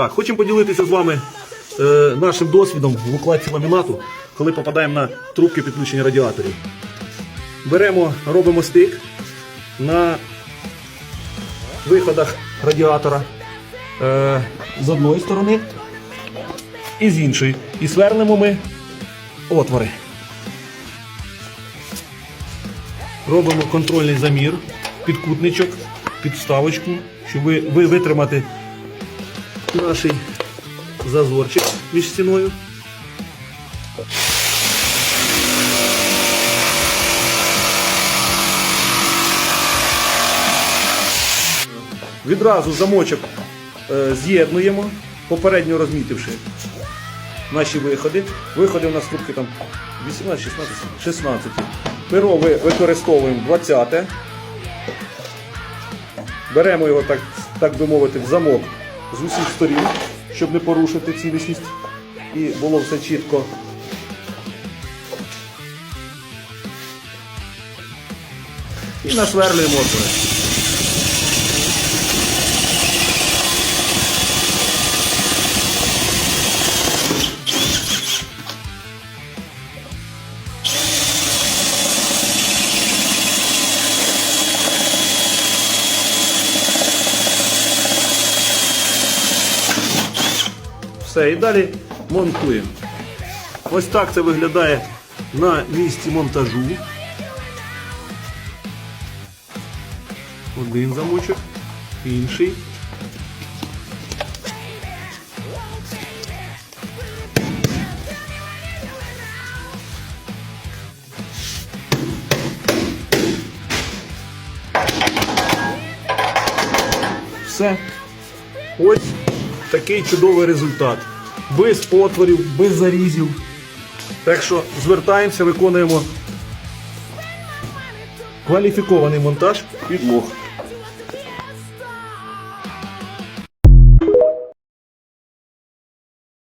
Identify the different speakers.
Speaker 1: Так, хочемо поділитися з вами е, нашим досвідом в укладці ламінату, коли попадаємо на трубки підключення радіаторів. Беремо, робимо стик на виходах радіатора е, з одної сторони і з іншої. І сверлимо ми отвори. Робимо контрольний замір, підкутничок, підставочку, щоб ви, ви витримати наш зазорчик між стіною. Відразу замочок е, з'єднуємо, попередньо розмітивши наші виходи. Виходи у нас трубки там 18, 16, 16. Перо ви використовуємо 20. Беремо його, так, так би мовити, в замок з усіх сторін, щоб не порушити цілісність і було все чітко. І насверлюємо отвори. Все, і далі монтуємо. Ось так це виглядає на місці монтажу. Один замочок, інший. Все. Ось такий чудовий результат. Без отворів, без зарізів. Так що звертаємося, виконуємо кваліфікований монтаж підлог.